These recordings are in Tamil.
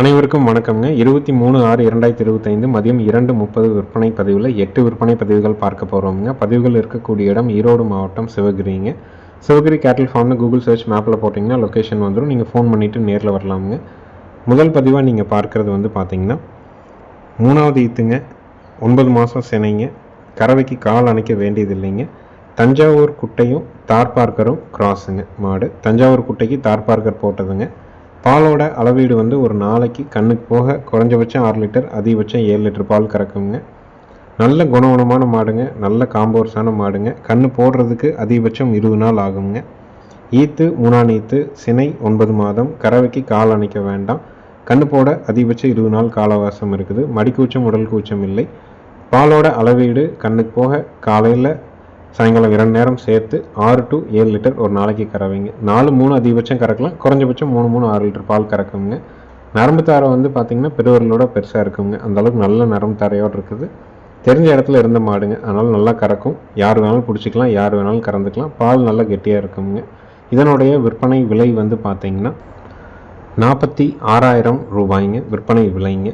அனைவருக்கும் வணக்கம்ங்க. இருபத்தி மூணு ஆறு இரண்டாயிரத்தி இருபத்தைந்து மதியம் இரண்டு முப்பது விற்பனை பதிவில் எட்டு விற்பனை பதிவுகள் பார்க்க போகிறோம்ங்க பதிவுகள் இருக்கக்கூடிய இடம் ஈரோடு மாவட்டம் சிவகிரிங்க. சிவகிரி கேட்டல் ஃபார்ம்னு கூகுள் சர்ச் மேப்பில் போட்டிங்கன்னா லொக்கேஷன் வந்துடும் நீங்கள் ஃபோன் பண்ணிவிட்டு நேரில் வரலாமுங்க. முதல் பதிவாக நீங்கள் பார்க்குறது வந்து பார்த்தீங்கன்னா மூணாவது ஈத்துங்க. ஒன்பது மாதம் சினைங்க. கறவைக்கு கால் அணைக்க வேண்டியது இல்லைங்க தஞ்சாவூர் குட்டையும் தார் பார்க்கரும் கிராஸுங்க மாடு. தஞ்சாவூர் குட்டைக்கு தார் பார்க்கர் போட்டதுங்க. பாலோட அளவீடு வந்து ஒரு நாளைக்கு கண்ணுக்கு போக குறைஞ்சபட்சம் ஆறு லிட்டர் அதிகபட்சம் ஏழு லிட்டர் பால் கறக்குங்க. நல்ல குணகுணமான மாடுங்க நல்ல காம்போர்ஸான மாடுங்க. கண்ணு போடுறதுக்கு அதிகபட்சம் இருபது நாள் ஆகுங்க. ஈத்து மூணாம் ஈத்து சினை ஒன்பது மாதம் கறவைக்கு கால் அணைக்க வேண்டாம். கண்ணு போட அதிகபட்சம் இருபது நாள் காலவாசம் இருக்குது. மடிக்கூச்சம் உடல் கூச்சம் இல்லை. பாலோட அளவீடு கண்ணுக்கு போக காலையில் சாயங்காலம் இரண்டு நேரம் சேர்த்து ஆறு டு ஏழு லிட்டர் ஒரு நாளைக்கு கறவைங்க. நாலு மூணு அதிகபட்சம் கறக்கலாம். குறைஞ்சபட்சம் மூணு மூணு ஆறு லிட்டர் பால் கறக்குங்க. நரம்பு தாரை வந்து பார்த்திங்கன்னா பெருவர்களோட பெருசாக இருக்குங்க. அந்த அளவுக்கு நல்ல நரம்பு தாரையோடு இருக்குது. தெரிஞ்ச இடத்துல இருந்த மாடுங்க. அதனால் நல்லா கறக்கும். யார் வேணாலும் பிடிச்சிக்கலாம் யார் வேணாலும் கறந்துக்கலாம். பால் நல்லா கெட்டியாக இருக்குங்க. இதனுடைய விற்பனை விலை வந்து பார்த்திங்கன்னா நாற்பத்தி ஆறாயிரம் ரூபாய்ங்க. விற்பனை விலைங்க.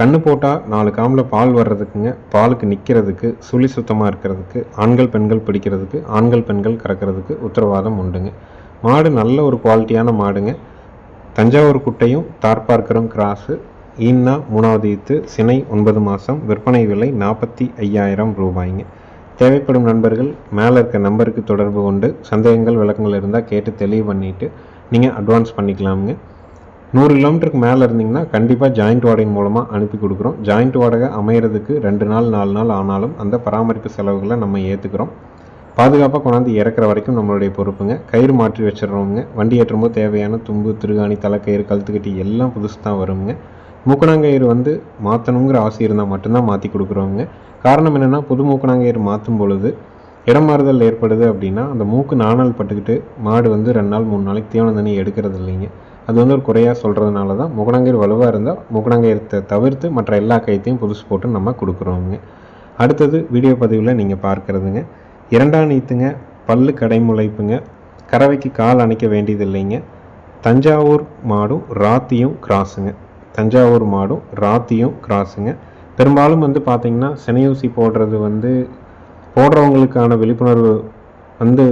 கண்ணு போட்டால் நாலு காமில் பால் வர்றதுக்குங்க பாலுக்கு நிற்கிறதுக்கு சுழி சுத்தமாக இருக்கிறதுக்கு ஆண்கள் பெண்கள் பிடிக்கிறதுக்கு ஆண்கள் பெண்கள் கறக்கிறதுக்கு உத்தரவாதம் உண்டுங்க. மாடு நல்ல ஒரு குவாலிட்டியான மாடுங்க. தஞ்சாவூர் குட்டையும் தார்பார்க்கரும் கிராஸு ஈன்னா மூணாவது ஈத்து சினை ஒன்பது மாதம் விற்பனை விலை நாற்பத்தி ஐயாயிரம் ரூபாய்ங்க. தேவைப்படும் நண்பர்கள் மேலே இருக்க நம்பருக்கு தொடர்பு கொண்டு சந்தேகங்கள் விளக்கங்கள் இருந்தால் கேட்டு தெளிவு பண்ணிவிட்டு நீங்கள் அட்வான்ஸ் பண்ணிக்கலாமுங்க. நூறு கிலோமீட்டருக்கு மேலே இருந்தீங்கன்னா கண்டிப்பாக ஜாயிண்ட் வாடகை மூலமாக அனுப்பி கொடுக்குறோம். ஜாயிண்ட் வாடகை அமையிறதுக்கு ரெண்டு நாள் நாலு நாள் ஆனாலும் அந்த பராமரிப்பு செலவுகளை நம்ம ஏற்றுக்கிறோம் பாதுகாப்பாக கொண்டாந்து இறக்குற வரைக்கும் நம்மளுடைய பொறுப்புங்க. கயிறு மாற்றி வச்சிடுறோங்க வண்டி ஏற்றும்போது தேவையான தும்பு திருகாணி தலைக்கயிறு கழுத்துக்கட்டி எல்லாம் புதுசு தான் வருங்க. மூக்கணாங்கயிறு வந்து மாற்றணுங்கிற ஆசை இருந்தால் மட்டும்தான் மாற்றி கொடுக்குறோங்க காரணம் என்னென்னா புது மூக்கணாங்கயிறு மாற்றும் பொழுது இடம் மாறுதல் ஏற்படுது அப்படின்னா அந்த மூக்கு நாணல் பட்டுக்கிட்டு மாடு வந்து ரெண்டு நாள் மூணு நாளைக்கு தீவன தண்ணி எடுக்கிறது இல்லைங்க. அது வந்து ஒரு குறையாக சொல்கிறதுனால தான் முகநங்கீர் வலுவாக இருந்தால் முகநங்கீரத்தை தவிர்த்து மற்ற எல்லா கைத்தையும் புதுசு போட்டு நம்ம கொடுக்குறோங்க அடுத்தது வீடியோ பதிவில் நீங்கள் பார்க்குறதுங்க. இரண்டாம் நீத்துங்க பல்லு கடைமுளைப்புங்க. கறவைக்கு கால் அணைக்க வேண்டியது இல்லைங்க தஞ்சாவூர் மாடும் ராத்தியும் கிராஸுங்க. தஞ்சாவூர் மாடும் ராத்தியும் கிராஸுங்க. பெரும்பாலும் வந்து பார்த்திங்கன்னா சினையூசி போடுறது வந்து போடுறவங்களுக்கான விழிப்புணர்வு வந்து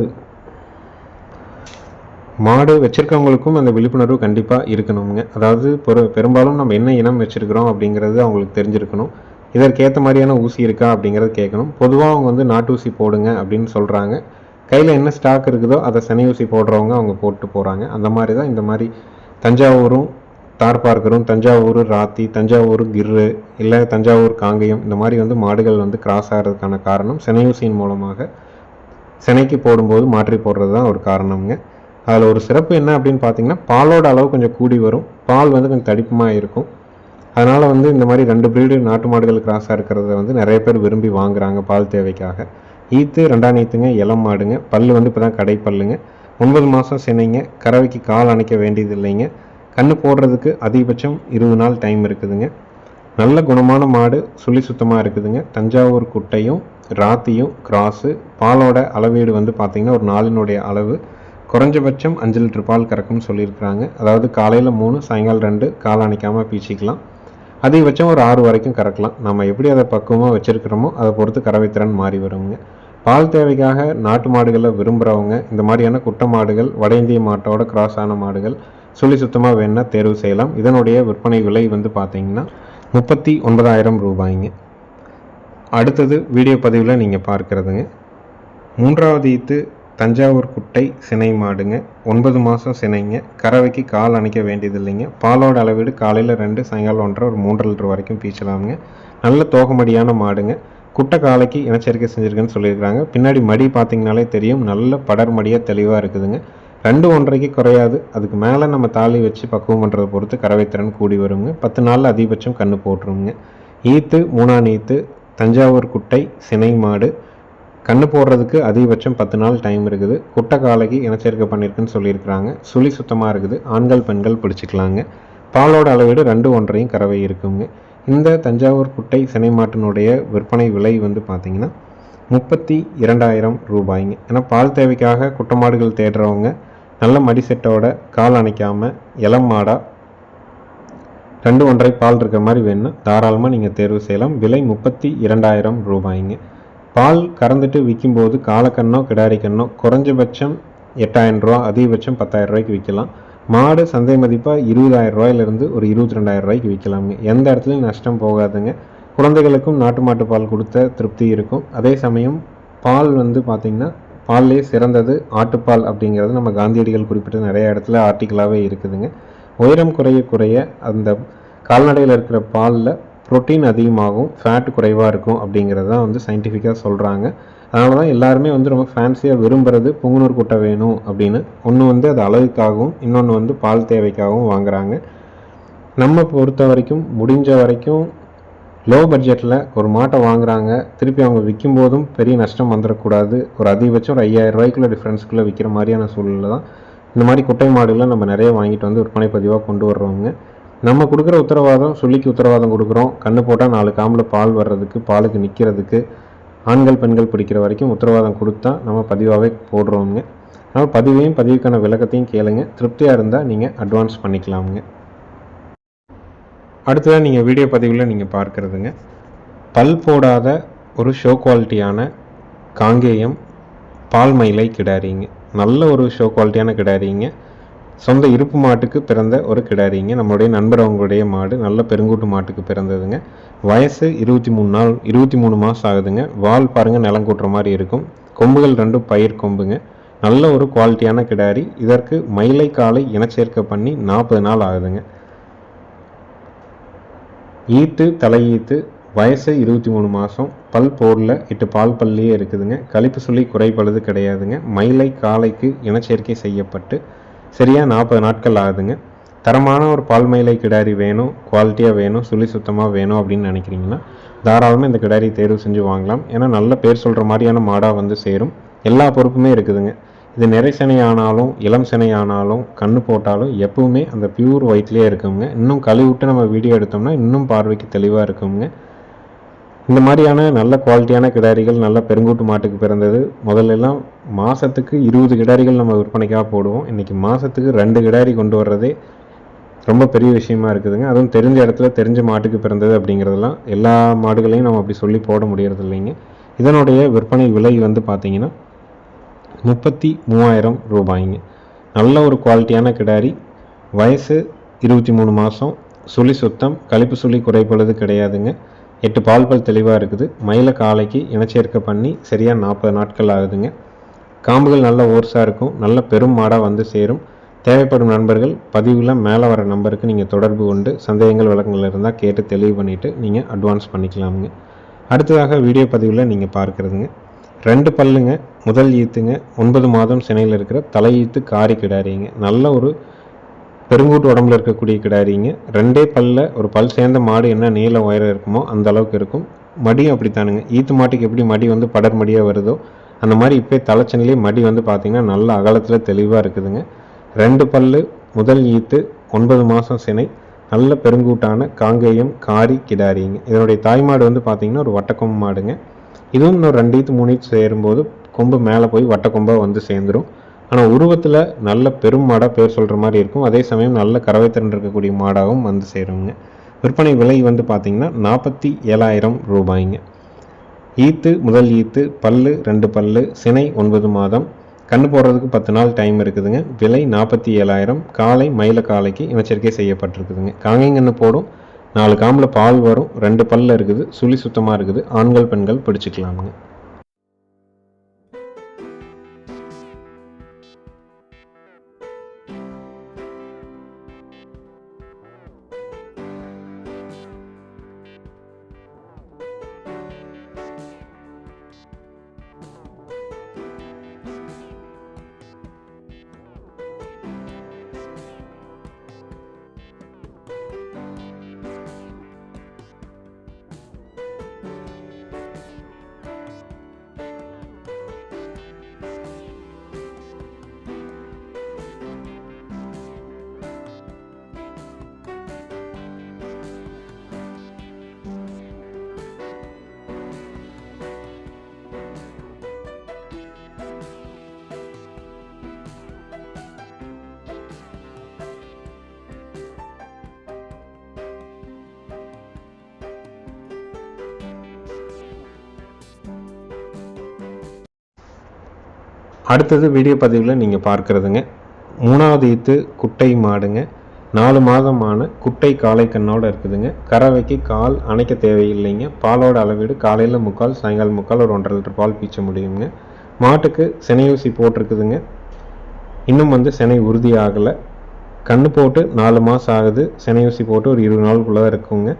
மாடு வச்சுருக்கவங்களுக்கும் அந்த விழிப்புணர்வு கண்டிப்பாக இருக்கணுங்க. அதாவது பெரு பெரும்பாலும் நம்ம என்ன இனம் வச்சுருக்கிறோம் அப்படிங்கிறது அவங்களுக்கு தெரிஞ்சிருக்கணும். இதற்கேற்ற மாதிரியான ஊசி இருக்கா அப்படிங்கிறத கேட்கணும். பொதுவாக அவங்க வந்து நாட்டு ஊசி போடுங்க அப்படின்னு சொல்கிறாங்க கையில் என்ன ஸ்டாக் இருக்குதோ அதை சனி ஊசி போடுறவங்க அவங்க போட்டு போகிறாங்க அந்த மாதிரி தான் இந்த மாதிரி தஞ்சாவூரும் தார் பார்க்கரும் தஞ்சாவூர் ராத்தி தஞ்சாவூர் கிர்ரு இல்லை தஞ்சாவூர் காங்கேயம் இந்த மாதிரி வந்து மாடுகள் வந்து கிராஸ் ஆகிறதுக்கான காரணம் செனையூசியின் மூலமாக சினைக்கு போடும்போது மாற்றி போடுறது தான் ஒரு காரணம்ங்க. அதில் ஒரு சிறப்பு என்ன அப்படின்னு பார்த்தீங்கன்னா பாலோட அளவு கொஞ்சம் கூடி வரும். பால் வந்து கொஞ்சம் தடிப்புமாக இருக்கும். அதனால் வந்து இந்த மாதிரி ரெண்டு ப்ரீடு நாட்டு மாடுகள் கிராஸாக இருக்கிறத வந்து நிறைய பேர் விரும்பி வாங்குறாங்க பால் தேவைக்காக. ஈத்து ரெண்டாம் ஈத்துங்க இளம் மாடுங்க. பல் வந்து இப்போ தான் கடை பல்லுங்க. ஒன்பது மாதம் சினைங்க கறவைக்கு கால் அணைக்க வேண்டியது இல்லைங்க. கண்ணு போடுறதுக்கு அதிகபட்சம் இருபது நாள் டைம் இருக்குதுங்க. நல்ல குணமான மாடு சுழி சுத்தமாக இருக்குதுங்க. தஞ்சாவூர் குட்டையும் ராத்தியும் கிராஸு பாலோட அளவீடு வந்து பார்த்திங்கன்னா ஒரு நாளினுடைய அளவு. குறைஞ்சபட்சம் அஞ்சு லிட்டர் பால் கறக்கும்னு சொல்லியிருக்கிறாங்க. அதாவது காலையில் மூணு சாயங்காலம் ரெண்டு கால் அணைக்காமல் பீச்சிக்கலாம். அதிகபட்சம் ஒரு ஆறு வரைக்கும் கறக்கலாம். நம்ம எப்படி அதை பக்குவமாக வச்சுருக்கிறோமோ அதை பொறுத்து கறவை திறன் மாறி வருங்க. பால் தேவைக்காக நாட்டு மாடுகளை விரும்புகிறவங்க இந்த மாதிரியான குட்டை மாடுகள் வட இந்திய மாட்டோட கிராஸ் ஆன மாடுகள் சொல்லி சுத்தமாக வேணால் தேர்வு செய்யலாம். இதனுடைய விற்பனை விலை வந்து பார்த்தீங்கன்னா முப்பத்தி ஒன்பதாயிரம் ரூபாய்ங்க. அடுத்தது வீடியோ பதிவில் நீங்கள் பார்க்குறதுங்க. மூன்றாவது ஈத்து தஞ்சாவூர் குட்டை சினை மாடுங்க. ஒன்பது மாதம் சினைங்க. கறவைக்கு கால் அணைக்க வேண்டியதில்லைங்க. பாலோட அளவீடு காலையில் ரெண்டு சாயங்காலம் ஒன்றரை ஒரு மூன்றரை லிட்டர் வரைக்கும் பீச்சலாமுங்க. நல்ல தோகமடியான மாடுங்க. குட்டை காலைக்கு இனச்சரிக்கை செஞ்சுருக்குன்னு சொல்லியிருக்காங்க பின்னாடி மடி பார்த்தீங்கனாலே தெரியும். நல்ல படர் மடியாக தெளிவாக இருக்குதுங்க. ரெண்டு ஒன்றரைக்கு குறையாது. அதுக்கு மேலே நம்ம தாலி வச்சு பக்குவம் பண்ணுறதை பொறுத்து கறவைத்திறன் கூடி வருங்க. பத்து நாளில் அதிகபட்சம் கன்று போட்டுருங்க. ஈத்து மூணாம் ஈத்து தஞ்சாவூர் குட்டை சினை மாடு. கண்ணு போடுறதுக்கு அதிகபட்சம் பத்து நாள் டைம் இருக்குது. குட்டை காலைக்கு இனச்சேர்க்கை பண்ணியிருக்குன்னு சொல்லியிருக்கிறாங்க. சுழி சுத்தமாக இருக்குது. ஆண்கள் பெண்கள் பிடிச்சிக்கலாங்க. பாலோட அளவீடு ரெண்டு ஒன்றையும் கறவை இருக்குங்க. இந்த தஞ்சாவூர் குட்டை சினை மாட்டினுடைய விற்பனை விலை வந்து பார்த்திங்கன்னா முப்பத்தி இரண்டாயிரம் ரூபாய்ங்க. ஏன்னா பால் தேவைக்காக குட்டை மாடுகள் தேடுறவங்க நல்ல மடிசெட்டோட கால் அணைக்காமல் இளம் மாடாக ரெண்டு ஒன்றரை பால் இருக்கிற மாதிரி வேணும்னா தாராளமாக நீங்கள் தேர்வு செய்யலாம். விலை முப்பத்தி இரண்டாயிரம் ரூபாய்ங்க. பால் கறந்துட்டு விற்கும்போது காலக்கண்ணோ கிடாரிக்கண்ணோ குறைஞ்சபட்சம் எட்டாயிரம் ரூபா அதிகபட்சம் பத்தாயிரம் ரூபாய்க்கு விற்கலாம் மாடு சந்தை மதிப்பாக இருபதாயிரம் ரூபாயிலிருந்து ஒரு இருபத்தி ரெண்டாயிரம் ரூபாய்க்கு விற்கலாமுங்க எந்த இடத்துலையும் நஷ்டம் போகாதுங்க. குழந்தைகளுக்கும் நாட்டு மாட்டு பால் கொடுத்த திருப்தி இருக்கும். அதே சமயம் பால் வந்து பார்த்திங்கன்னா பால்லே சிறந்தது ஆட்டுப்பால் அப்படிங்கிறது நம்ம காந்தியடிகள் குறிப்பிட்ட நிறைய இடத்துல ஆர்டிக்கலாகவே இருக்குதுங்க. உயரம் குறைய குறைய அந்த கால்நடையில் இருக்கிற பாலில் ப்ரோட்டீன் அதிகமாகும் ஃபேட் குறைவாக இருக்கும் அப்படிங்கிறது தான் வந்து சயின்டிஃபிக்காக சொல்கிறாங்க அதனால தான் எல்லாருமே வந்து ரொம்ப ஃபேன்சியாக விரும்புகிறது புங்குனூர் குட்டை வேணும் அப்படின்னு. ஒன்று வந்து அது அளவுக்காகவும் இன்னொன்று வந்து பால் தேவைக்காகவும் வாங்குறாங்க. நம்ம பொறுத்த வரைக்கும் முடிஞ்ச வரைக்கும் லோ பட்ஜெட்டில் ஒரு மாட்டை வாங்குகிறாங்க திருப்பி அவங்க விற்கும் போதும் பெரிய நஷ்டம் வந்துடக்கூடாது. ஒரு அதிகபட்சம் ஒரு ஐயாயிரம் ரூபாய்க்குள்ள டிஃப்ரென்ஸ்குள்ளே விற்கிற மாதிரியான சூழ்நிலை தான் இந்த மாதிரி குட்டை மாடுகளை நம்ம நிறைய வாங்கிட்டு வந்து விற்பனை பதிவாக கொண்டு வர்றவங்க. நம்ம கொடுக்குற உத்தரவாதம் சொல்லிக்கு உத்தரவாதம் கொடுக்குறோம். கண்ணு போட்டால் நாலு காம்பில் பால் வர்றதுக்கு பாலுக்கு நிற்கிறதுக்கு ஆண்கள் பெண்கள் பிடிக்கிற வரைக்கும் உத்தரவாதம் கொடுத்தா நம்ம பதிவாகவே போடுறோங்க அதனால் பதிவையும் பதிவுக்கான விளக்கத்தையும் கேளுங்க. திருப்தியாக இருந்தால் நீங்கள் அட்வான்ஸ் பண்ணிக்கலாமுங்க. அடுத்ததாக நீங்கள் வீடியோ பதிவில் நீங்கள் பார்க்குறதுங்க. பல் போடாத ஒரு ஷோ குவாலிட்டியான காங்கேயம் பால் மயிலை கிடாரிங்க. நல்ல ஒரு ஷோ குவாலிட்டியான கிடாரிங்க. சொந்த இருப்பு மாட்டுக்கு பிறந்த ஒரு கிடாரிங்க. நம்மளுடைய நண்பர் அவங்களுடைய மாடு நல்ல பெருங்கூட்டு மாட்டுக்கு பிறந்ததுங்க. வயசு இருபத்தி மூணு நாள் இருபத்தி மூணு மாதம் ஆகுதுங்க. வால் பாருங்கள் நிலம் கூட்டுற மாதிரி இருக்கும். கொம்புகள் ரெண்டும் பயிர் கொம்புங்க. நல்ல ஒரு குவாலிட்டியான கிடாரி. இதற்கு மயிலை காலை இனச்சேர்க்கை பண்ணி நாற்பது நாள் ஆகுதுங்க. ஈத்து தலையீத்து வயசு இருபத்தி மூணு மாதம் பல் போரில் எட்டு பால் பல்லையே இருக்குதுங்க. கழிப்பு சொல்லி குறைபடுது கிடையாதுங்க. மயிலை காலைக்கு இனச்சேர்க்கை செய்யப்பட்டு சரியாக நாற்பது நாட்கள் ஆகுதுங்க. தரமான ஒரு பால் மயிலை கிடாரி வேணும் குவாலிட்டியாக வேணும் சுழி சுத்தமாக வேணும் அப்படின்னு நினைக்கிறீங்கன்னா தாராளமாக இந்த கிடாரி தேர்வு செஞ்சு வாங்கலாம். ஏன்னா நல்ல பேர் சொல்கிற மாதிரியான மாடாக வந்து சேரும். எல்லா பொறுப்புமே இருக்குதுங்க. இது நிறை ஆனாலும் இளம் சினை ஆனாலும் கண்ணு போட்டாலும் எப்பவுமே அந்த பியூர் ஒயிட்லேயே இருக்குங்க. இன்னும் கழுவி விட்டு நம்ம வீடியோ எடுத்தோம்னா இன்னும் பார்வைக்கு தெளிவாக இருக்குங்க. இந்த மாதிரியான நல்ல குவாலிட்டியான கிடாரிகள் நல்ல பெருங்கூட்டு மாட்டுக்கு பிறந்தது. முதல்ல எல்லாம் மாதத்துக்கு இருபது கிடாரிகள் நம்ம விற்பனைக்காக போடுவோம். இன்றைக்கி மாதத்துக்கு ரெண்டு கிடாரி கொண்டு வர்றதே ரொம்ப பெரிய விஷயமா இருக்குதுங்க. அதுவும் தெரிஞ்ச இடத்துல தெரிஞ்ச மாட்டுக்கு பிறந்தது அப்படிங்கிறதெல்லாம் எல்லா மாடுகளையும் நம்ம அப்படி சொல்லி போட முடியறது இல்லைங்க. இதனுடைய விற்பனை விலை வந்து பார்த்தீங்கன்னா முப்பத்தி மூவாயிரம் ரூபாய்ங்க. நல்ல ஒரு குவாலிட்டியான கிடாரி. வயசு இருபத்தி மூணு மாதம் சுழி சுத்தம். கழிப்பு சுழி குறைப்பொழுது கிடையாதுங்க. எட்டு பால் பல் தெளிவாக இருக்குது. மயில காலைக்கு இனச்சேர்க்கை பண்ணி சரியாக நாற்பது நாட்கள் ஆகுதுங்க. காம்புகள் நல்ல ஓர்ஸாக இருக்கும். நல்ல பெரும் மாடாக வந்து சேரும். தேவைப்படும் நண்பர்கள் பதிவில் மேலே வர நம்பருக்கு நீங்கள் தொடர்பு கொண்டு சந்தேகங்கள் விளக்கங்கள் இருந்தால் கேட்டு தெளிவு பண்ணிவிட்டு நீங்கள் அட்வான்ஸ் பண்ணிக்கலாமுங்க. அடுத்ததாக வீடியோ பதிவில் நீங்கள் பார்க்குறதுங்க. ரெண்டு பல்லுங்க முதல் ஈத்துங்க. ஒன்பது மாதம் சினையில் இருக்கிற தலை ஈத்து காரி கிடாரிங்க. நல்ல ஒரு பெருங்கூட்டு உடம்புல இருக்கக்கூடிய கிடாரிங்க. ரெண்டே பல்ல ஒரு பல் சேர்ந்த மாடு என்ன நீளம் உயரம் இருக்குமோ அந்த அளவுக்கு இருக்கும். மடியும் அப்படித்தானுங்க. ஈத்து மாட்டுக்கு எப்படி மடி வந்து படர் மடியாக வருதோ அந்த மாதிரி இப்போ தலைச்சனிலே மடி வந்து பார்த்திங்கன்னா நல்ல அகலத்தில் தெளிவாக இருக்குதுங்க. ரெண்டு பல்லு முதல் ஈத்து ஒன்பது மாதம் சினை நல்ல பெருங்கூட்டான காங்கேயம் காரி கிடாரிங்க. இதனுடைய தாய்மாடு வந்து பார்த்திங்கன்னா ஒரு வட்டக்கொம்பு மாடுங்க. இதுவும் இன்னும் ரெண்டு ஈத்து மூணு ஈத்து சேரும்போது கொம்பு மேலே போய் வட்டக்கொம்பாக வந்து சேர்ந்துடும் ஆனால் உருவத்தில் நல்ல பெரும் மாடாக பேர் சொல்கிற மாதிரி இருக்கும். அதே சமயம் நல்ல கறவை திறன் இருக்கக்கூடிய மாடாகவும் வந்து சேருங்க. விற்பனை விலை வந்து பார்த்திங்கன்னா நாற்பத்தி ஏழாயிரம் ரூபாய்ங்க. ஈத்து முதல் ஈத்து பல்லு ரெண்டு பல்லு சினை ஒன்பது மாதம். கண்ணு போடுறதுக்கு பத்து நாள் டைம் இருக்குதுங்க. விலை நாற்பத்தி ஏழாயிரம். காலை மயில காலைக்கு இனச்சரிக்கை செய்யப்பட்டிருக்குதுங்க. காங்கைங்கன்னு போடும். நாலு காம்பில் பால் வரும். ரெண்டு பல்ல இருக்குது. சுழி சுத்தமாக இருக்குது. ஆண்கள் பெண்கள் பிடிச்சிக்கலாமுங்க. அடுத்தது வீடியோ பதிவில் நீங்கள் பார்க்குறதுங்க. மூணாவது ஈத்து குட்டை மாடுங்க. நாலு மாதமான குட்டை காளை கண்ணோடு இருக்குதுங்க. கறவைக்கு கால் அணைக்க தேவையில்லைங்க. பாலோட அளவீடு காலையில் முக்கால் சாயங்காலம் முக்கால் ஒரு ஒன்றரை லிட்டர் பால் பீச்ச முடியுங்க. மாட்டுக்கு செனையூசி போட்டிருக்குதுங்க. இன்னும் வந்து சினை உறுதி ஆகலை. கண்ணு போட்டு நாலு மாதம் ஆகுது. செனையூசி போட்டு ஒரு இருபது நாளுக்குள்ளே இருக்குங்க.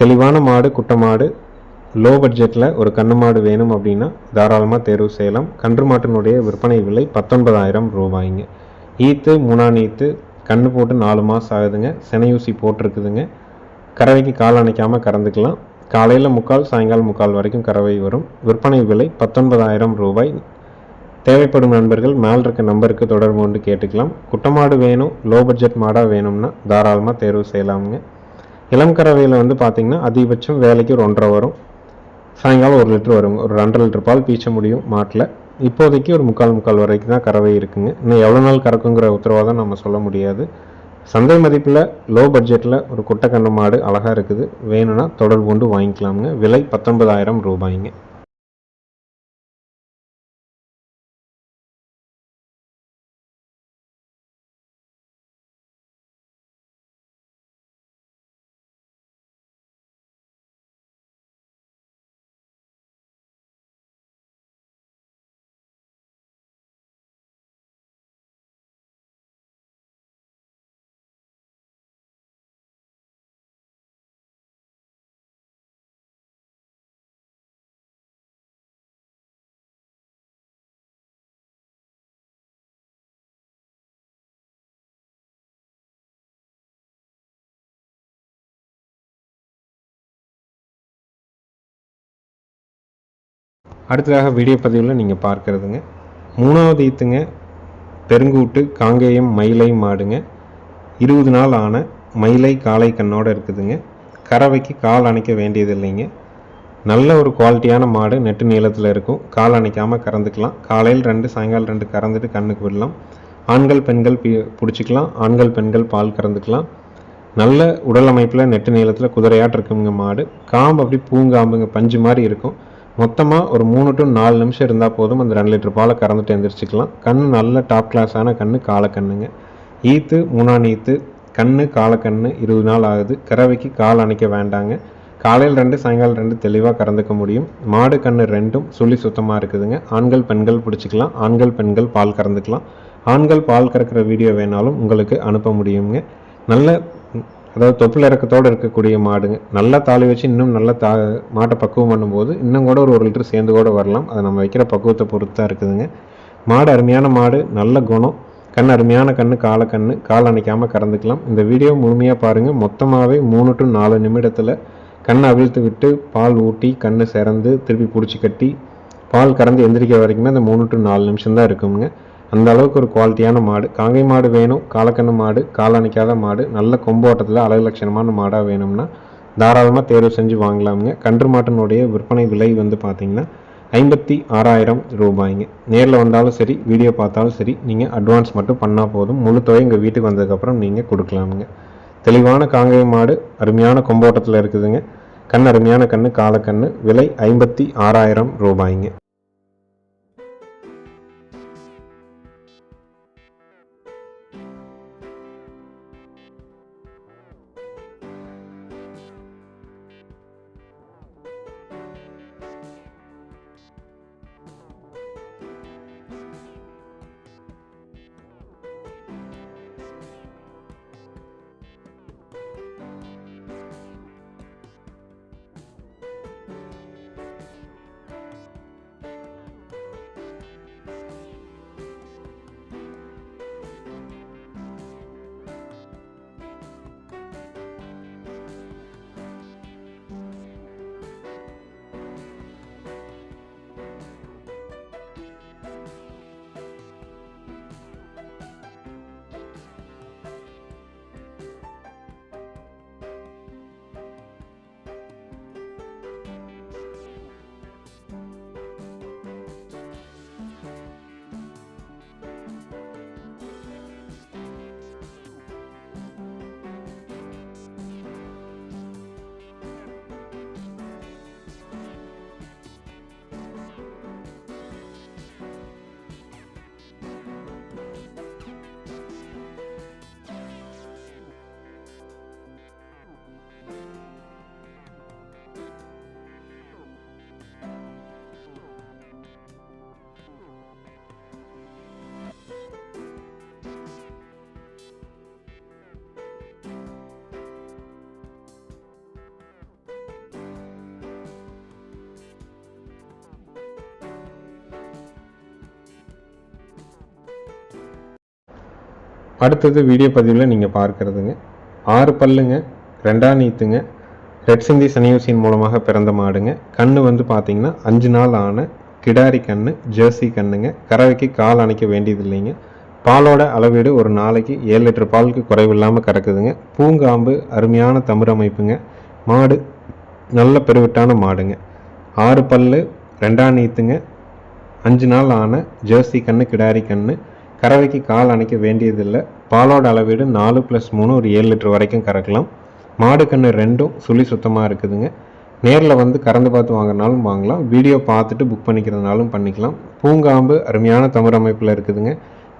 தெளிவான மாடு குட்டை மாடு லோ பட்ஜெட்டில் ஒரு கன்று மாடு வேணும் அப்படின்னா தாராளமாக தேர்வு செய்யலாம். கன்று மாட்டினுடைய விற்பனை விலை பத்தொன்பதாயிரம் ரூபாய்ங்க. ஈத்து மூணாம் ஈத்து போட்டு நாலு மாதம் ஆகுதுங்க. சினையூசி போட்டிருக்குதுங்க. கறவைக்கு கால் அணைக்காமல் கறந்துக்கலாம். காலையில் முக்கால் சாயங்காலம் முக்கால் வரைக்கும் கறவை வரும். விற்பனை விலை பத்தொன்பதாயிரம் ரூபாய். தேவைப்படும் நண்பர்கள் மேல் இருக்க நம்பருக்கு தொடர்பு கொண்டு கேட்டுக்கலாம். குட்டமாடு வேணும் லோ பட்ஜெட் மாடாக வேணும்னா தாராளமாக தேர்வு செய்யலாமுங்க. இளம் கறவையில் வந்து பார்த்திங்கன்னா அதிகபட்சம் வேலைக்கு ஒரு ஒன்றரை வரும். சாயங்காலம் ஒரு லிட்டர் வரும். ஒரு ரெண்டரை லிட்டர் பால் பீச்ச முடியும் மாட்டில். இப்போதைக்கு ஒரு முக்கால் முக்கால் வரைக்கும் தான் கறவை இருக்குங்க. இன்னும் எவ்வளோ நாள் கறக்குங்கிற உத்தரவாதம் நம்ம சொல்ல முடியாது. சந்தை மதிப்பில் லோ பட்ஜெட்டில் ஒரு குட்டைக்கண்ணு மாடு அழகாக இருக்குது. வேணும்னா தொடர்பு கொண்டு வாங்கிக்கலாமுங்க. விலை பத்தொன்பதாயிரம் ரூபாய்ங்க. அடுத்ததாக வீடியோ பதிவில் நீங்கள் பார்க்குறதுங்க. மூணாவது ஈத்துங்க பெருங்கூட்டு காங்கேயம் மயிலை மாடுங்க. இருபது நாள் ஆன மயிலை காளை கண்ணோடு இருக்குதுங்க. கறவைக்கு கால் அணைக்க வேண்டியது இல்லைங்க நல்ல ஒரு குவாலிட்டியான மாடு நெட்டு நீளத்தில் இருக்கும். கால் அணைக்காமல் கறந்துக்கலாம். காலையில் ரெண்டு சாயங்காலம் ரெண்டு கறந்துட்டு கண்ணுக்கு விடலாம். ஆண்கள் பெண்கள் பி பிடிச்சிக்கலாம். ஆண்கள் பெண்கள் பால் கறந்துக்கலாம். நல்ல உடல் அமைப்பில் நெட்டு நீளத்தில் குதிரையாட்டு இருக்குங்க மாடு. காம்பு அப்படி பூங்காம்புங்க பஞ்சு மாதிரி இருக்கும். மொத்தமாக ஒரு மூணு டு நாலு நிமிஷம் இருந்தால் போதும் அந்த ரெண்டு லிட்டர் பாலை கறந்துட்டு எழுந்திரிச்சிக்கலாம் கண் நல்ல டாப் கிளாஸான கண் காலக்கண்ணுங்க ஈத்து மூணாம் ஈத்து கண்ணு காலக்கண்ணு இருபது நாள் ஆகுது. கறவைக்கு கால் அணைக்க வேண்டாங்க. காலையில் ரெண்டு சாயங்காலம் ரெண்டு தெளிவாக கறந்துக்க முடியும். மாடு கண்ணு ரெண்டும் சுழி சுத்தமாக இருக்குதுங்க. ஆண்கள் பெண்கள் பிடிச்சிக்கலாம். ஆண்கள் பெண்கள் பால் கறந்துக்கலாம். ஆண்கள் பால் கறக்கிற வீடியோ வேணாலும் உங்களுக்கு அனுப்ப முடியுங்க. நல்ல அதாவது தொப்புள் இறக்கத்தோடு இருக்கக்கூடிய மாடுங்க. நல்லா தாலி வச்சு இன்னும் நல்லா தா மாட்டை பக்குவம் பண்ணும்போது இன்னும் கூட ஒரு ஒரு லிட்டர் சேர்ந்து கூட வரலாம். அதை நம்ம வைக்கிற பக்குவத்தை பொறுத்து தான் இருக்குதுங்க. மாடு அருமையான மாடு நல்ல குணம். கண் அருமையான கண் கால கண் கால் அணைக்காமல் கறந்துக்கலாம். இந்த வீடியோ முழுமையாக பாருங்கள் மொத்தமாகவே மூணு டு நாலு நிமிடத்தில் கண்ணை அவிழ்த்து விட்டு பால் ஊட்டி கண்ணு சிறந்து திருப்பி பிடிச்சி கட்டி பால் கறந்து எந்திரிக்க வரைக்குமே அந்த மூணு டு நாலு நிமிஷம் தான் இருக்குங்க அந்த அளவுக்கு ஒரு குவாலிட்டியான மாடு. காங்கை மாடு வேணும் காலக்கண்ணு மாடு காலணிக்காத மாடு நல்ல கொம்போட்டத்தில் அழகு லட்சணமான மாடாக வேணும்னா தாராளமாக தேர்வு செஞ்சு வாங்கலாமுங்க. கன்று மாட்டினுடைய விற்பனை விலை வந்து பார்த்திங்கன்னா ஐம்பத்தி ஆறாயிரம் ரூபாய்ங்க. நேரில் வந்தாலும் சரி வீடியோ பார்த்தாலும் சரி நீங்கள் அட்வான்ஸ் மட்டும் பண்ணால் போதும். முழு தொகை எங்கள் வீட்டுக்கு வந்ததுக்கப்புறம் நீங்கள் கொடுக்கலாமுங்க. தெளிவான காங்கை மாடு அருமையான கொம்போட்டத்தில் இருக்குதுங்க. கண் அருமையான கண்ணு காலக்கண்ணு விலை ஐம்பத்தி ஆறாயிரம் ரூபாய்ங்க. அடுத்தது வீடியோ பதிவில் நீங்கள் பார்க்குறதுங்க. ஆறு பல்லுங்க ரெண்டாம் நீத்துங்க ரெட் சிந்தி சனியூசியின் மூலமாக பிறந்த மாடுங்க. கண்ணு வந்து பார்த்தீங்கன்னா அஞ்சு நாள் ஆன கிடாரி கண்ணு ஜெர்சி கண்ணுங்க. கறவைக்கு கால் அணைக்க வேண்டியது இல்லைங்க பாலோட அளவீடு ஒரு நாளைக்கு ஏழு லிட்டர் பாலுக்கு குறைவில்லாமல் கறக்குதுங்க. பூங்காம்பு அருமையான தமிழ் அமைப்புங்க. மாடு நல்ல பெருவிட்டான மாடுங்க. ஆறு பல் ரெண்டாம் நீத்துங்க அஞ்சு நாள் ஆன ஜெர்சி கண்ணு கிடாரி கண்ணு. கறவைக்கு கால் அணைக்க வேண்டியதில்லை. பாலோட அளவீடு நாலு ப்ளஸ் மூணு ஒரு ஏழு லிட்டர் வரைக்கும் கறக்கலாம். மாடு கன்று ரெண்டும் சுழி சுத்தமாக இருக்குதுங்க. நேரில் வந்து கறந்து பார்த்து வாங்கினாலும் வாங்கலாம். வீடியோ பார்த்துட்டு புக் பண்ணிக்கிறதுனாலும் பண்ணிக்கலாம். பூங்காம்பு அருமையான தமிழ் அமைப்பில் இருக்குதுங்க.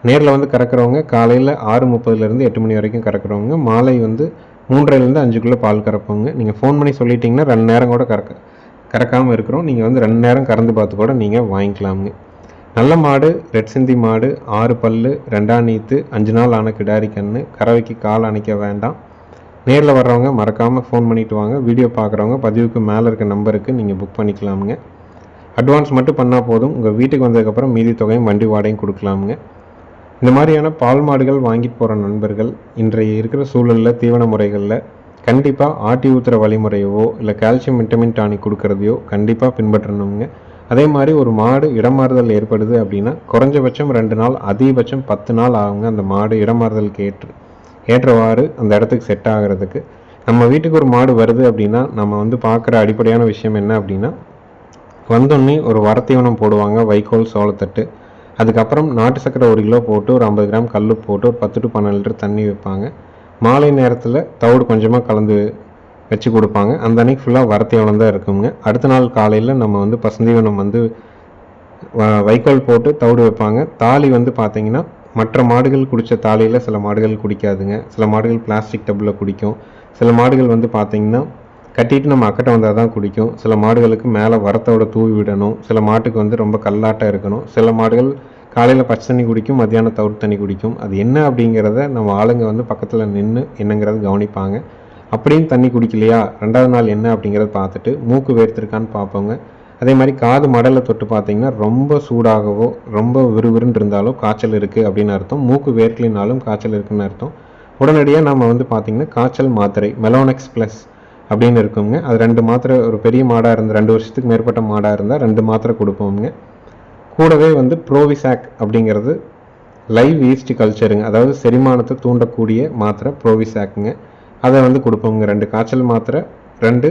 நேரில் வந்து கறக்கிறவங்க காலையில் ஆறு முப்பதுலேருந்து எட்டு மணி வரைக்கும் கறக்கிறவங்க மாலை வந்து மூன்றரைலேருந்து அஞ்சுக்குள்ளே பால் கறப்போங்க நீங்கள் ஃபோன் பண்ணி சொல்லிட்டீங்கன்னா ரெண்டு நேரம் கூட கறக்க கறக்காமல் இருக்கிறோம். நீங்கள் வந்து ரெண்டு நேரம் கறந்து பார்த்து கூட நீங்கள் வாங்கிக்கலாமுங்க. நல்ல மாடு ரெட் சிந்தி மாடு ஆறு பல்லு ரெண்டாம் நீத்து அஞ்சு நாள் ஆன கிடாரி கன்று கறவைக்கு கால் அணைக்க வேண்டாம். நேரில் வர்றவங்க மறக்காமல் ஃபோன் பண்ணிவிட்டு வாங்க. வீடியோ பார்க்குறவங்க பதிவுக்கு மேலே இருக்க நம்பருக்கு நீங்கள் புக் பண்ணிக்கலாமுங்க. அட்வான்ஸ் மட்டும் பண்ணால் போதும். உங்கள் வீட்டுக்கு வந்ததுக்கப்புறம் மீதி தொகையும் வண்டி வாடகையும் கொடுக்கலாமுங்க. இந்த மாதிரியான பால் மாடுகள் வாங்கிட்டு போகிற நண்பர்கள் இன்றைய இருக்கிற சூழலில் தீவன முறைகளில் கண்டிப்பாக ஆட்டி ஊத்துற வழிமுறையவோ இல்லை கால்சியம் விட்டமின் டானிக் கொடுக்கறதையோ கண்டிப்பாக பின்பற்றணுங்க. அதே மாதிரி ஒரு மாடு இடமாறுதல் ஏற்படுது அப்படின்னா குறைஞ்சபட்சம் ரெண்டு நாள் அதிகபட்சம் பத்து நாள் ஆகுங்க அந்த மாடு இடமாறுதலுக்கு ஏற்று ஏற்றவாறு அந்த இடத்துக்கு செட் ஆகிறதுக்கு. நம்ம வீட்டுக்கு ஒரு மாடு வருது அப்படின்னா நம்ம வந்து பார்க்குற அடிப்படையான விஷயம் என்ன அப்படின்னா வந்தோடனே ஒரு வரத்தீவனம் போடுவாங்க வைக்கோல் சோளத்தட்டு. அதுக்கப்புறம் நாட்டு சக்கரை ஒரு கிலோ போட்டு ஒரு ஐம்பது கிராம் கல் போட்டு ஒரு பத்து டு பன்னெண்டு லிட்டர் தண்ணி வைப்பாங்க. மாலை நேரத்தில் தவிடு கொஞ்சமாக கலந்து வச்சு கொடுப்பாங்க. அந்த அன்னைக்கு ஃபுல்லாக வரத்தீவனம் தான் இருக்குங்க அடுத்த நாள் காலையில் நம்ம வந்து பசந்தீவனம் வந்து வ- வைக்கோல் போட்டு தவிடு வைப்பாங்க. தாலி வந்து பார்த்தீங்கன்னா மற்ற மாடுகள் குடித்த தாலியில் சில மாடுகள் குடிக்காதுங்க. சில மாடுகள் பிளாஸ்டிக் டப்பில் குடிக்கும். சில மாடுகள் வந்து பார்த்தீங்கன்னா கட்டிட்டு நம்ம அக்கட்டை வந்தால் தான் குடிக்கும். சில மாடுகளுக்கு மேலே வரத்தோட தூவி விடணும். சில மாட்டுக்கு வந்து ரொம்ப கல்லாட்டம் இருக்கணும். சில மாடுகள் காலையில் பச்சை தண்ணி குடிக்கும் மத்தியானம் தவிடு தண்ணி குடிக்கும். அது என்ன அப்படிங்கிறத நம்ம ஆளுங்க வந்து பக்கத்தில் நின்று என்னங்கிறத கவனிப்பாங்க. அப்படியும் தண்ணி குடிக்கலையா? ரெண்டாவது நாள் என்ன அப்படிங்கிறத பார்த்துட்டு மூக்கு வேர்த்திருக்கான்னு பார்ப்போங்க அதே மாதிரி காது மடலை தொட்டு பார்த்தீங்கன்னா ரொம்ப சூடாகவோ ரொம்ப விறுவிறுன்னு இருந்தாலோ காய்ச்சல் இருக்குது அப்படின்னு அர்த்தம். மூக்கு வேர்க்கலினாலும் காய்ச்சல் இருக்குன்னு அர்த்தம். உடனடியாக நம்ம வந்து பார்த்திங்கன்னா காய்ச்சல் மாத்திரை மெலோனெக்ஸ் ப்ளஸ் அப்படின்னு இருக்குங்க. அது ரெண்டு மாத்திரை ஒரு பெரிய மாடாக இருந்து ரெண்டு வருஷத்துக்கு மேற்பட்ட மாடாக இருந்தால் ரெண்டு மாத்திரை கொடுப்போங்க கூடவே வந்து ப்ரோவிசாக் அப்படிங்கிறது லைவ் ஈஸ்ட் கல்ச்சருங்க அதாவது செரிமானத்தை தூண்டக்கூடிய மாத்திரை ப்ரோவிசாக்குங்க அதை வந்து கொடுப்போங்க ரெண்டு காய்ச்சல் மாத்திரை ரெண்டு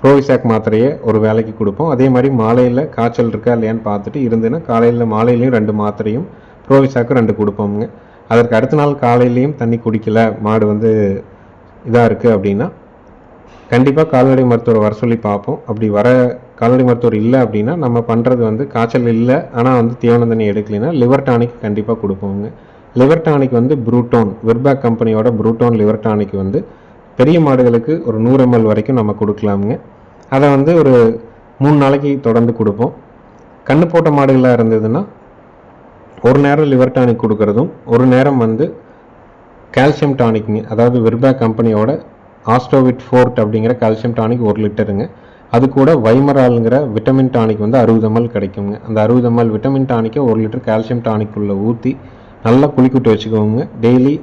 ப்ரோவிசாக் மாத்திரையை ஒரு வேலைக்கு கொடுப்போம். அதே மாதிரி மாலையில் காய்ச்சல் இருக்கா இல்லையான்னு பார்த்துட்டு இருந்துன்னா காலையில் மாலையிலையும் ரெண்டு மாத்திரையும் ப்ரோவிசாக்கும் ரெண்டு கொடுப்போமுங்க. அதற்கு அடுத்த நாள் காலையிலையும் தண்ணி குடிக்கல மாடு வந்து இதாக இருக்குது அப்படின்னா கண்டிப்பாக கால்நடை மருத்துவரை வர சொல்லி பார்ப்போம். அப்படி வர கால்நடை மருத்துவர் இல்லை அப்படின்னா நம்ம பண்ணுறது வந்து காய்ச்சல் இல்லை ஆனால் வந்து தீவன தண்ணி எடுக்கலைன்னா லிவர் டானிக் கண்டிப்பாக கொடுப்போங்க லிவர் டானிக் வந்து ப்ரூட்டோன் வெர்பேக் கம்பெனியோட ப்ரூட்டோன் லிவர் டானிக் வந்து பெரிய மாடுகளுக்கு ஒரு நூறு எம்எல் வரைக்கும் நம்ம கொடுக்கலாமுங்க. அதை வந்து ஒரு மூணு நாளைக்கு தொடர்ந்து கொடுப்போம். கண்ணு போட்ட மாடுகளாக இருந்ததுன்னா ஒரு நேரம் லிவர் டானிக் கொடுக்கறதும் ஒரு நேரம் வந்து கால்சியம் டானிக்ங்க அதாவது வெர்பேக் கம்பெனியோட ஆஸ்ட்ரோவிட் ஃபோர்ட் அப்படிங்கிற கால்சியம் டானிக் ஒரு லிட்டருங்க. அது கூட வைமராலுங்கிற விட்டமின் டானிக் வந்து அறுபது எம்எல் கிடைக்குங்க. அந்த அறுபது எம்எல் விட்டமின் டானிக்கை ஒரு லிட்டர் கால்சியம் டானிக்குள்ளே ஊற்றி நல்லா குளிக்கிட்டு வச்சுக்கோங்க. டெய்லி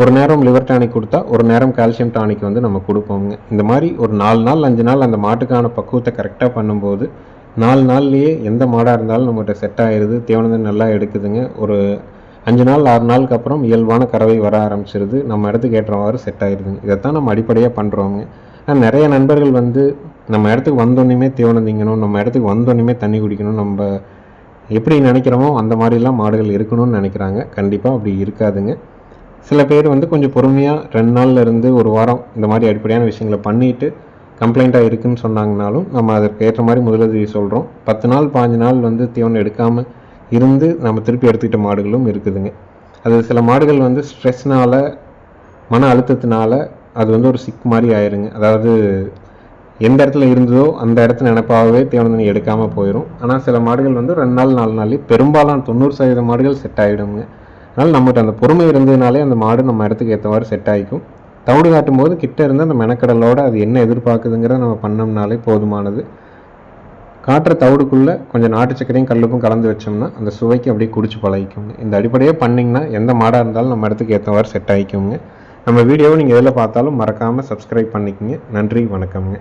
ஒரு நேரம் லிவர் டானிக் கொடுத்தா ஒரு நேரம் கால்சியம் டானிக் வந்து நம்ம கொடுப்போங்க இந்த மாதிரி ஒரு நாலு நாள் அஞ்சு நாள் அந்த மாட்டுக்கான பக்குவத்தை கரெக்டாக பண்ணும்போது நாலு நாள்லேயே எந்த மாடாக இருந்தாலும் நம்மகிட்ட செட் ஆயிடுது தீவனத்தை நல்லா எடுக்குதுங்க. ஒரு அஞ்சு நாள் ஆறு நாளுக்கு அப்புறம் இயல்பான கறவை வர ஆரம்பிச்சிருது. நம்ம இடத்துக்கு ஏற்றவாறு செட் ஆயிடுதுங்க இதைத்தான் நம்ம அடிப்படையாக பண்ணுறோங்க ஆனால் நிறைய நண்பர்கள் வந்து நம்ம இடத்துக்கு வந்தோன்னே தேவனந்திங்கணும் நம்ம இடத்துக்கு வந்தோன்னே தண்ணி குடிக்கணும் நம்ம எப்படி நினைக்கிறோமோ அந்த மாதிரிலாம் மாடுகள் இருக்கணும்னு நினைக்கிறாங்க. கண்டிப்பாக அப்படி இருக்காதுங்க. சில பேர் வந்து கொஞ்சம் பொறுமையாக ரெண்டு நாள்ல இருந்து ஒரு வாரம் இந்த மாதிரி அடிப்படையான விஷயங்களை பண்ணிட்டு கம்ப்ளைண்ட்டாக இருக்குன்னு சொன்னாங்கனாலும் நம்ம அதற்கு ஏற்ற மாதிரி முதலுதவி சொல்கிறோம் பத்து நாள் பாஞ்சு நாள் வந்து தீவனம் எடுக்காமல் இருந்து நம்ம திருப்பி எடுத்துக்கிட்ட மாடுகளும் இருக்குதுங்க. அது சில மாடுகள் வந்து ஸ்ட்ரெஸ்னால் மன அழுத்தத்தினால அது வந்து ஒரு சிக் மாதிரி ஆயிருங்க. அதாவது எந்த இடத்துல இருந்ததோ அந்த இடத்துல நினைப்பாகவே தேவனந்தனி எடுக்காமல் போயிடும் ஆனால் சில மாடுகள் வந்து ரெண்டு நாள் நாலு நாள்லேயே பெரும்பாலான தொண்ணூறு சதவீத மாடுகள் செட் ஆகிடுங்க அதனால் நம்மகிட்ட அந்த பொறுமை இருந்ததுனாலே அந்த மாடு நம்ம இடத்துக்கு ஏற்றவாறு செட் ஆகிக்கும் தவிடு காட்டும் போது கிட்ட இருந்து அந்த மெனக்கடலோடு அது என்ன எதிர்பார்க்குதுங்கிறத நம்ம பண்ணோம்னாலே போதுமானது. காட்டுற தவிடுக்குள்ளே கொஞ்சம் நாட்டு சக்கரையும் கல்லுப்பும் கலந்து வச்சோம்னா அந்த சுவைக்கு அப்படியே குடிச்சு பழகிக்குங்க. இந்த அடிப்படையே பண்ணிங்கன்னா எந்த மாடாக இருந்தாலும் நம்ம இடத்துக்கு ஏற்றவாறு செட் ஆகிக்குங்க நம்ம வீடியோவை நீங்கள் எதில் பார்த்தாலும் மறக்காமல் சப்ஸ்கிரைப் பண்ணிக்கோங்க. நன்றி வணக்கம்ங்க.